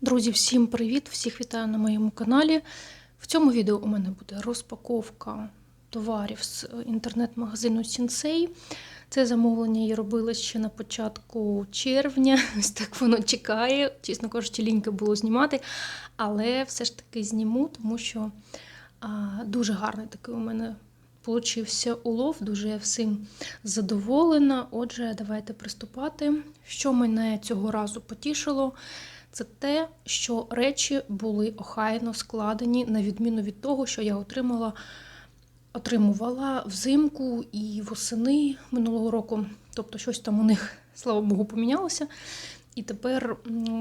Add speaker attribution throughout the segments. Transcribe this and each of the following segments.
Speaker 1: Друзі, всім привіт! Всіх вітаю на моєму каналі. В цьому відео у мене буде розпаковка товарів з інтернет-магазину Sensei. Це замовлення я робила ще на початку червня. Ось так воно чекає. Чесно кажучи, лінька було знімати, але все ж таки зніму, тому що а, дуже гарний такий у мене получився улов. Дуже я всім задоволена. Отже, давайте приступати. Що мене цього разу потішило? Це те, що речі були охайно складені, на відміну від того, що я отримала, отримувала взимку і восени минулого року. Тобто, щось там у них, слава Богу, помінялося. І тепер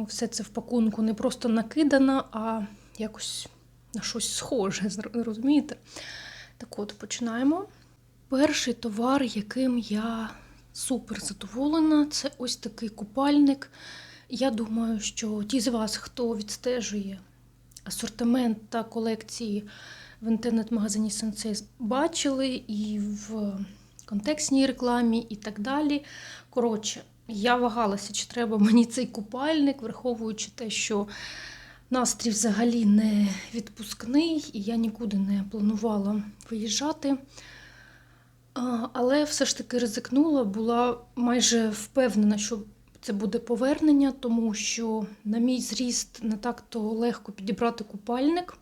Speaker 1: все це в пакунку не просто накидано, а якось на щось схоже, розумієте? Так от, починаємо. Перший товар, яким я супер задоволена, це ось такий купальник. Я думаю, що ті з вас, хто відстежує асортимент та колекції в інтернет-магазині Sensei, бачили і в контекстній рекламі, і так далі. Коротше, я вагалася, чи треба мені цей купальник, враховуючи те, що настрій взагалі не відпускний, і я нікуди не планувала виїжджати. Але все ж таки ризикнула, була майже впевнена, що це буде повернення, тому що на мій зріст не так-то легко підібрати купальник.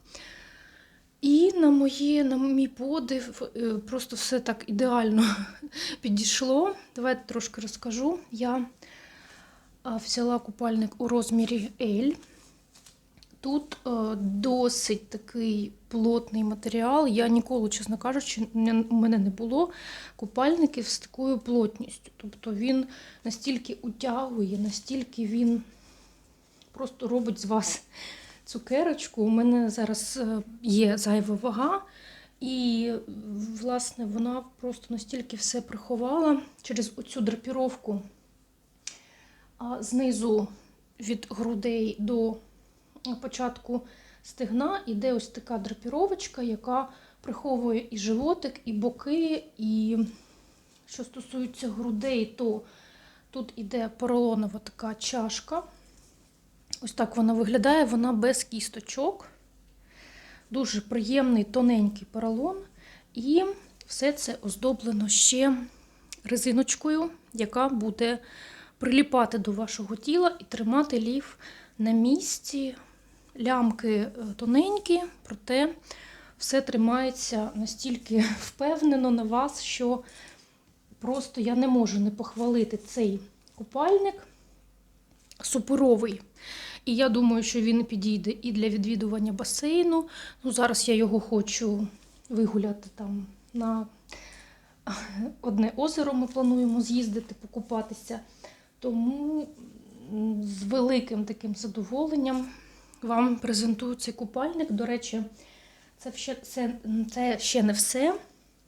Speaker 1: І на моє, на мій подив, е, просто все так ідеально підійшло. Давайте трошки розкажу. Я взяла купальник у розмірі L. Тут е, досить такий плотний матеріал. Я ніколи, чесно кажучи, у мене не було купальників з такою плотністю. Тобто він настільки утягує, настільки він просто робить з вас цукерочку. У мене зараз е, є зайва вага, і власне вона просто настільки все приховала через оцю драпіровку знизу від грудей до початку стегна іде ось така драпіровочка, яка приховує і животик, і боки. І що стосується грудей, то тут іде поролонова така чашка. Ось так вона виглядає, вона без кісточок. Дуже приємний тоненький поролон. І все це оздоблено ще резиночкою, яка буде приліпати до вашого тіла і тримати лів на місці. Лямки е, тоненькі, проте все тримається настільки впевнено на вас, що просто я не можу не похвалити цей купальник суперовий. І я думаю, що він підійде і для відвідування басейну. Ну, зараз я його хочу вигуляти там на одне озеро. Ми плануємо з'їздити, покупатися. Тому з великим таким задоволенням вам презентую цей купальник. До речі, це ще, це, це ще не все.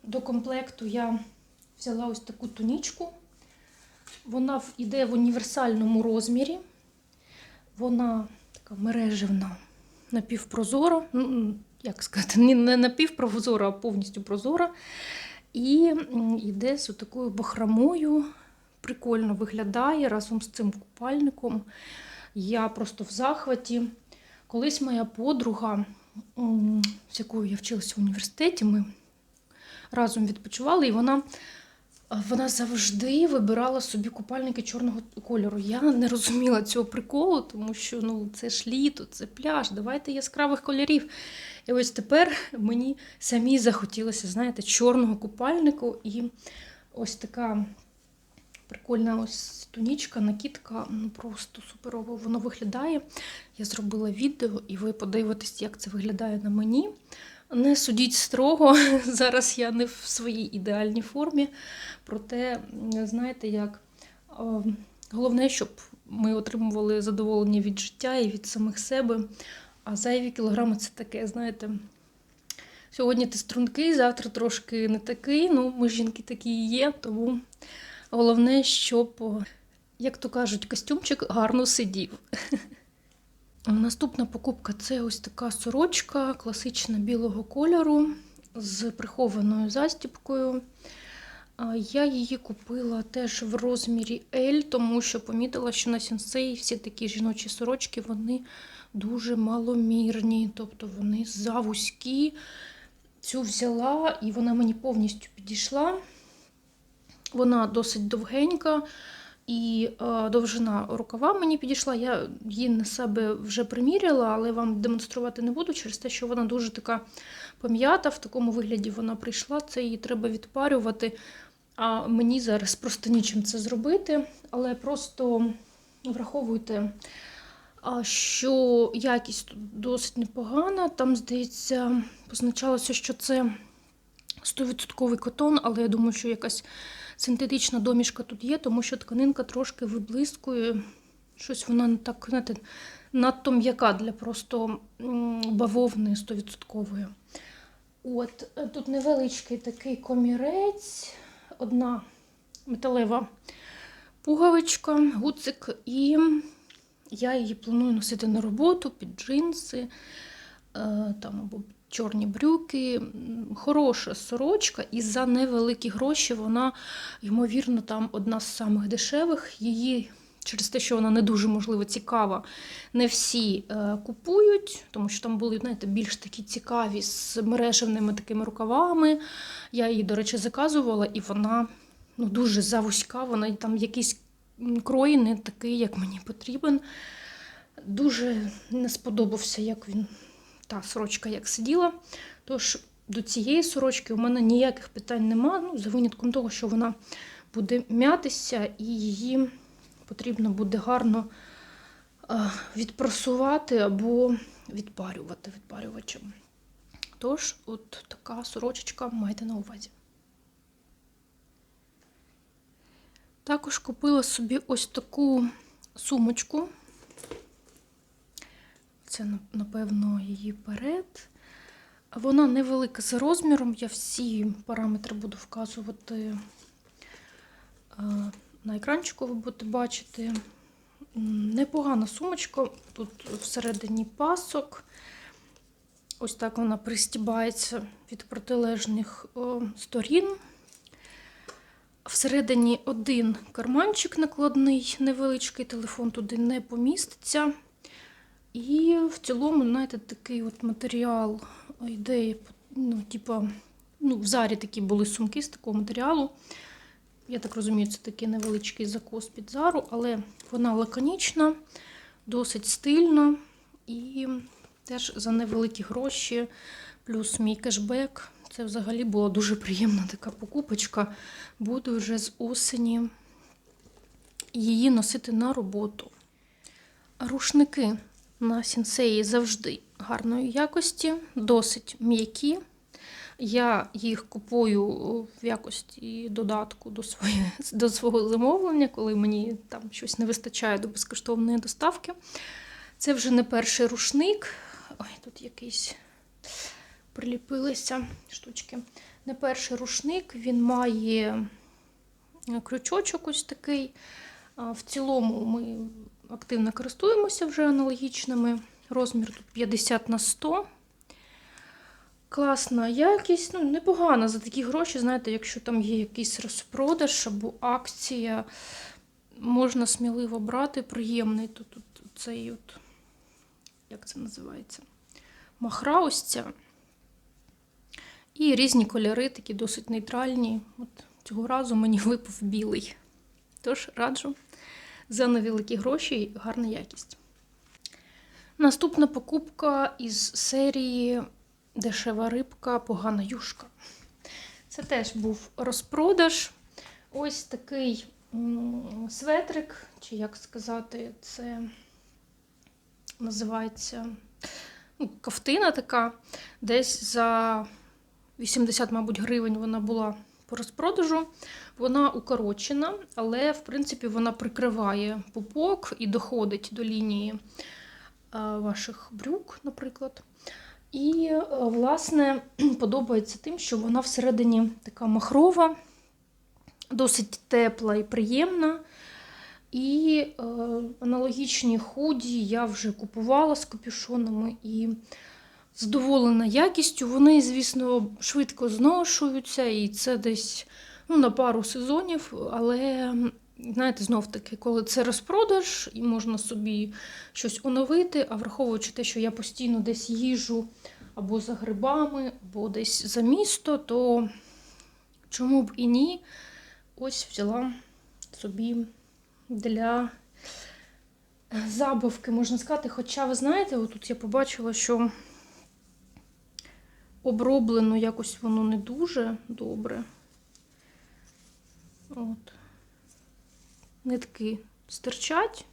Speaker 1: До комплекту я взяла ось таку тунічку. Вона йде в універсальному розмірі. Вона така мережевна, напівпрозора. Ну, як сказати, не напівпрозора, а повністю прозора. І йде з такою бахромою. Прикольно виглядає разом з цим купальником. Я просто в захваті. Колись моя подруга, з якою я вчилася в університеті, ми разом відпочивали, і вона, вона завжди вибирала собі купальники чорного кольору. Я не розуміла цього приколу, тому що ну, це ж літо, це пляж, давайте яскравих кольорів. І ось тепер мені самі захотілося, знаєте, чорного купальнику і ось така прикольна ось тунічка, накидка, ну просто суперово воно виглядає. Я зробила відео, і ви подивитесь, як це виглядає на мені. Не судіть строго, зараз я не в своїй ідеальній формі. Проте, знаєте, як головне, щоб ми отримували задоволення від життя і від самих себе. А зайві кілограми це таке, знаєте. Сьогодні ти стрункий, завтра трошки не такий. Ну, ми жінки такі і є, тому головне, щоб, як то кажуть, костюмчик гарно сидів. Наступна покупка це ось така сорочка класична білого кольору з прихованою застіпкою. Я її купила теж в розмірі L, тому що помітила, що на сенсей всі такі жіночі сорочки вони дуже маломірні, тобто вони завузькі. Цю взяла і вона мені повністю підійшла. Вона досить довгенька і е, довжина рукава мені підійшла. Я її на себе вже приміряла, але вам демонструвати не буду через те, що вона дуже така пом'ята. В такому вигляді вона прийшла. Це її треба відпарювати. А мені зараз просто нічим це зробити. Але просто враховуйте, що якість тут досить непогана. Там, здається, позначалося, що це 100% котон, але я думаю, що якась синтетична домішка тут є, тому що тканинка трошки виблискує. Щось вона не так, знаєте, надто м'яка для просто бавовни 100%. От е, тут невеличкий такий комірець, одна металева пуговичка, гуцик, і я її планую носити на роботу під джинси, е, там або чорні брюки. Хороша сорочка, і за невеликі гроші вона, ймовірно, там одна з самих дешевих. Її через те, що вона не дуже можливо цікава, не всі е, купують, тому що там були, знаєте, більш такі цікаві з мережевними такими рукавами. Я її, до речі, заказувала, і вона ну, дуже завузька, вона там якийсь крой не такий, як мені потрібен. Дуже не сподобався, як він, та сорочка як сиділа. Тож до цієї сорочки у мене ніяких питань нема, ну, за винятком того, що вона буде м'ятися і її потрібно буде гарно е, відпрасувати або відпарювати відпарювачем. Тож, от така сорочечка майте на увазі. Також купила собі ось таку сумочку. Це, напевно, її перед. Вона невелика за розміром. Я всі параметри буду вказувати е, на екранчику, ви будете бачити. Непогана сумочка. Тут всередині пасок. Ось так вона пристібається від протилежних сторін. Всередині один карманчик накладний, невеличкий телефон туди не поміститься. І в цілому, знаєте, такий от матеріал йде, ну, типа, ну, в зарі такі були сумки з такого матеріалу. Я так розумію, це такий невеличкий закос під зару, але вона лаконічна, досить стильна і теж за невеликі гроші, плюс мій кешбек. Це взагалі була дуже приємна така покупочка. Буду вже з осені її носити на роботу. Рушники на сінсеї завжди гарної якості, досить м'які. Я їх купую в якості додатку до, своє, до свого замовлення, коли мені там щось не вистачає до безкоштовної доставки. Це вже не перший рушник. Ой, тут якийсь приліпилися штучки. Не перший рушник, він має крючочок ось такий. В цілому ми активно користуємося вже аналогічними. Розмір тут 50 на 100. Класна якість, ну, непогана за такі гроші, знаєте, якщо там є якийсь розпродаж або акція, можна сміливо брати. Приємний тут, тут цей от, як це називається? Махра ось ця. І різні кольори, такі досить нейтральні. От Цього разу мені випав білий. Тож раджу за невеликі гроші і гарна якість. Наступна покупка із серії Дешева рибка, погана юшка. Це теж був розпродаж. Ось такий светрик, чи як сказати, це називається ну, кафтина така. Десь за 80, мабуть, гривень вона була по розпродажу. Вона укорочена, але, в принципі, вона прикриває пупок і доходить до лінії е, ваших брюк, наприклад. І, е, власне, подобається тим, що вона всередині така махрова, досить тепла і приємна. І е, аналогічні худі я вже купувала з капюшонами і задоволена якістю. Вони, звісно, швидко зношуються, і це десь ну, на пару сезонів, але знаєте, знов таки, коли це розпродаж, і можна собі щось оновити, а враховуючи те, що я постійно десь їжу або за грибами, або десь за місто, то чому б і ні, ось взяла собі для забавки, можна сказати. Хоча, ви знаєте, отут я побачила, що оброблено якось воно не дуже добре. От. Нитки стирчать.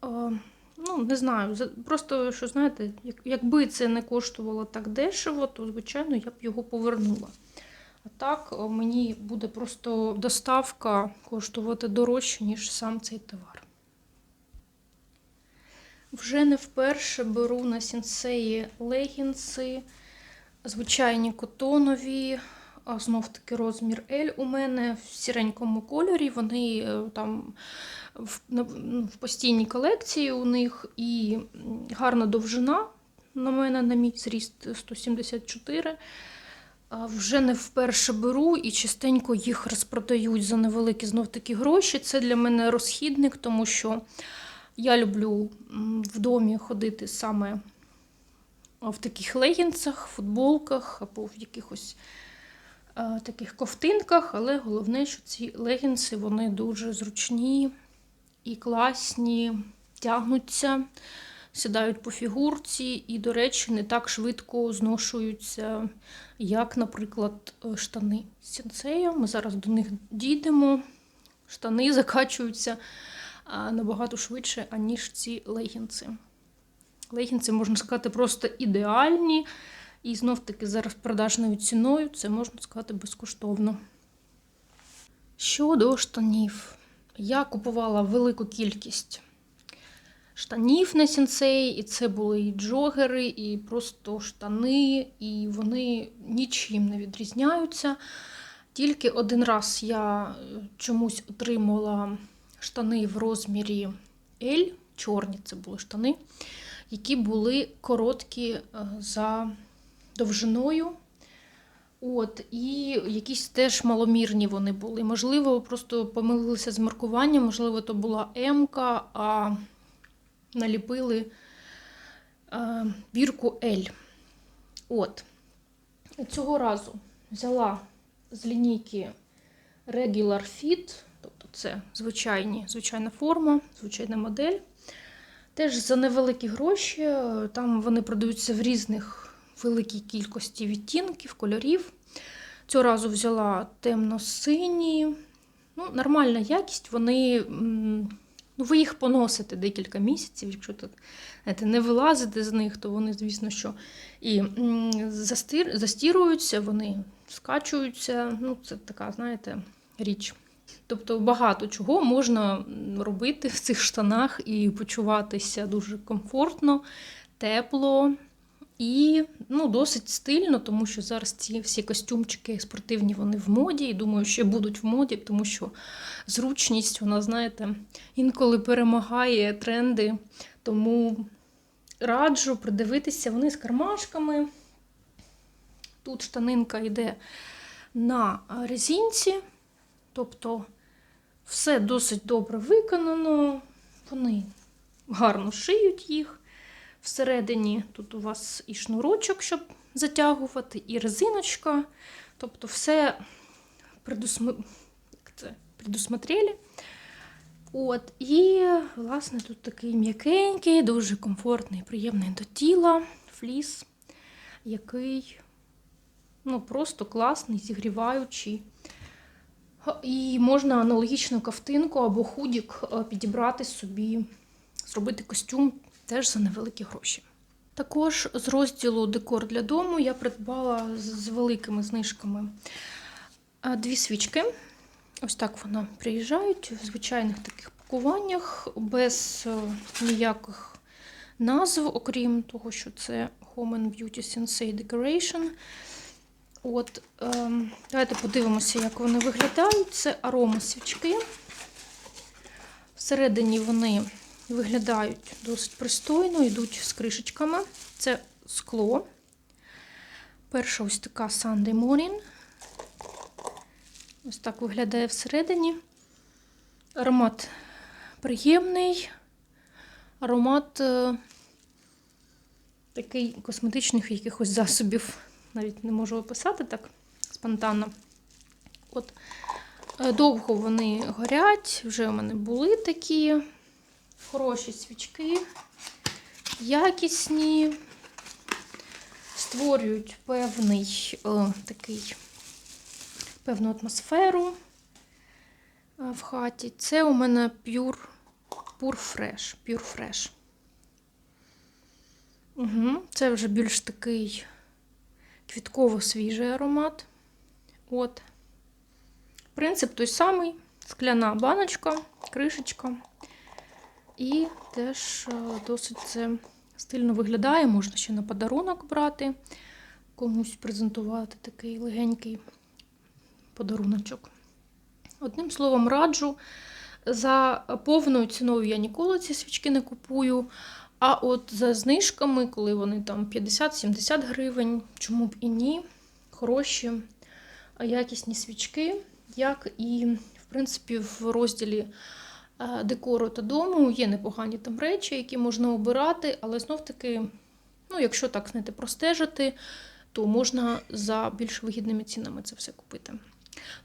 Speaker 1: А, ну, не знаю, просто, що знаєте, якби це не коштувало так дешево, то, звичайно, я б його повернула. А так мені буде просто доставка коштувати дорожче, ніж сам цей товар. Вже не вперше беру на сінсеї легінси, звичайні котонові, а знов таки розмір L у мене в сіренькому кольорі. Вони е, там в, ну, в постійній колекції у них і гарна довжина на мене, на мій зріст 174. Вже не вперше беру і частенько їх розпродають за невеликі знов таки гроші. Це для мене розхідник, тому що я люблю в домі ходити саме в таких легінсах, футболках або в якихось е, таких ковтинках, але головне, що ці легінси вони дуже зручні і класні, тягнуться, сідають по фігурці і, до речі, не так швидко зношуються, як, наприклад, е, штани з сінцею. Ми зараз до них дійдемо. Штани закачуються набагато швидше, аніж ці легінси. Легінси, можна сказати, просто ідеальні. І знов таки зараз продажною ціною це можна сказати безкоштовно. Щодо штанів, я купувала велику кількість штанів на сінсей, і це були і джогери, і просто штани, і вони нічим не відрізняються. Тільки один раз я е, чомусь отримала штани в розмірі L, чорні це були штани, які були короткі е, за довжиною. От, і якісь теж маломірні вони були. Можливо, просто помилилися з маркуванням, можливо, то була М, а наліпили е, бірку L. От. Цього разу взяла з лінійки Regular Fit, це звичайні, звичайна форма, звичайна модель. Теж за невеликі гроші. е, Там вони продаються в різних великій кількості відтінків, кольорів. Цього разу взяла темно-сині. Ну, нормальна якість. Вони, ну, ви їх поносите декілька місяців. Якщо так, знаєте, не вилазите з них, то вони, звісно, що і м, застир, застіруються, вони скачуються. Ну, це така, знаєте, річ. Тобто багато чого можна робити в цих штанах і почуватися дуже комфортно, тепло і ну, досить стильно, тому що зараз ці всі костюмчики спортивні вони в моді, і думаю, ще будуть в моді, тому що зручність, вона, знаєте, інколи перемагає тренди. Тому раджу придивитися, вони з кармашками. Тут штанинка йде на резинці, тобто все досить добре виконано, вони гарно шиють їх. Всередині тут у вас і шнурочок, щоб затягувати, і резиночка. Тобто все предусм... це? предусмотрели. От, і, власне, тут такий м'якенький, дуже комфортний, приємний до тіла фліс, який ну, просто класний, зігріваючий. І можна аналогічну ковтинку або худік е, підібрати собі, зробити костюм теж за невеликі гроші. Також з розділу декор для дому я придбала з великими знижками е, дві свічки. Ось так вони приїжджають в звичайних таких пакуваннях, без е, ніяких назв, окрім того, що це Home and Beauty Sensei Decoration. От, ем, давайте подивимося, як вони виглядають. Це арома свічки. Всередині вони виглядають досить пристойно, йдуть з кришечками. Це скло. Перша ось така Sunday Morning. Ось так виглядає всередині. Аромат приємний. Аромат е, такий косметичних якихось засобів. Навіть не можу описати так спонтанно. От. Е, Довго вони горять, вже у мене були такі хороші свічки, якісні, створюють певний е, такий, певну атмосферу е, в хаті. Це у мене Pure, Pure Fresh. Pure Fresh. Угу. Це вже більш такий квітково-свіжий аромат. От. Принцип той самий: скляна баночка, кришечка. І теж е, досить це стильно виглядає. Можна ще на подарунок брати, комусь презентувати такий легенький подаруночок. Одним словом, раджу. За повною ціною я ніколи ці свічки не купую. А от за знижками, коли вони там 50-70 гривень, чому б і ні, хороші якісні свічки, як і, в принципі, в розділі декору та дому є непогані там речі, які можна обирати, але знов-таки, ну, якщо так знаєте, простежити, то можна за більш вигідними цінами це все купити.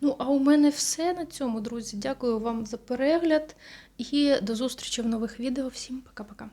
Speaker 1: Ну, а у мене все на цьому, друзі. Дякую вам за перегляд і до зустрічі в нових відео. Всім пока-пока.